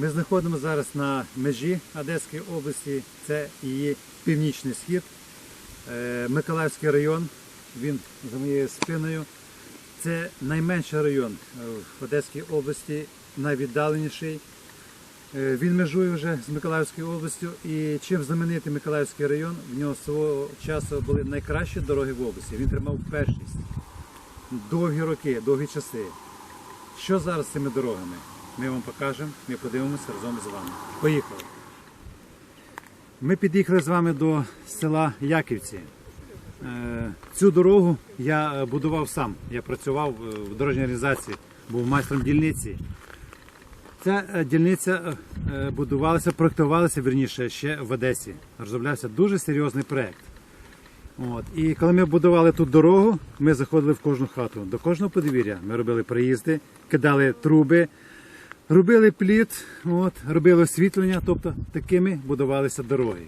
Ми знаходимося зараз на межі Одеської області, це її північний схід, Е, Миколаївський район, він за моєю спиною. Це найменший район е, в Одеській області, найвіддаленіший. Е, Він межує вже з Миколаївською областю і чим знаменитий Миколаївський район, в нього свого часу були найкращі дороги в області. Він тримав першість. Довгі роки, довгі часи. Що зараз з цими дорогами? Ми вам покажемо, ми подивимося разом з вами. Поїхали. Ми під'їхали з вами до села Яківці. Е, Цю дорогу я е, будував сам. Я працював е, в дорожній організації, був майстром дільниці. Ця дільниця будувалася, проєктувалася верніше ще в Одесі. Розроблявся дуже серйозний проєкт. От. І коли ми будували тут дорогу, ми заходили в кожну хату. До кожного подвір'я ми робили приїзди, кидали труби, робили пліт, от, робили освітлення, тобто такими будувалися дороги.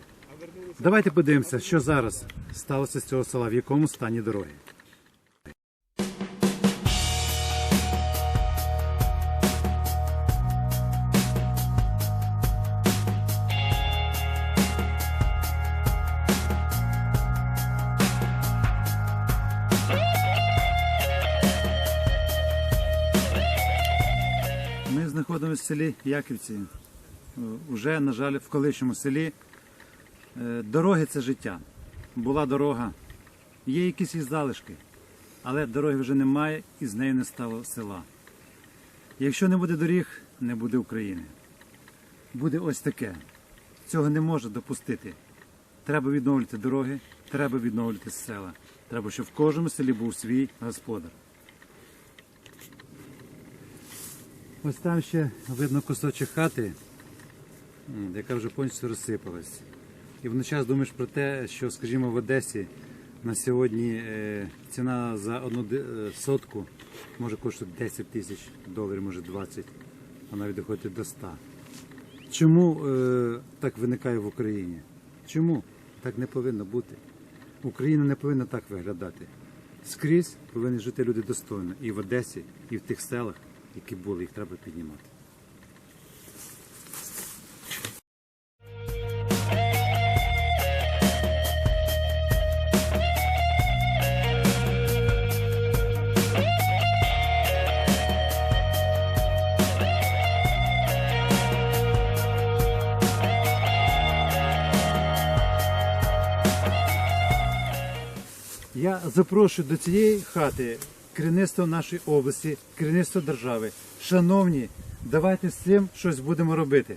Давайте подивимося, що зараз сталося з цього села, в якому стані дороги. Ми знаходимося в селі Яківці. Е, Уже, на жаль, в колишньому селі. Е, Дороги це життя. Була дорога, є якісь і залишки, але дороги вже немає і з нею не стало села. Якщо не буде доріг, не буде України. Буде ось таке. Цього не може допустити. Треба відновлювати дороги, треба відновлювати села. Треба, щоб в кожному селі був свій господар. Ось там ще видно кусочок хати, яка вже повністю розсипалась. І водночас думаєш про те, що, скажімо, в Одесі на сьогодні е, ціна за одну е, сотку може коштувати 10 тисяч доларів, може 20, а навіть доходить до 100. Чому е, так виникає в Україні? Чому так не повинно бути? Україна не повинна так виглядати. Скрізь повинні жити люди достойно. І в Одесі, і в тих селах, які були, їх треба піднімати. Я запрошую до цієї хати керівництво нашої області, керівництво держави. Шановні, давайте з цим щось будемо робити.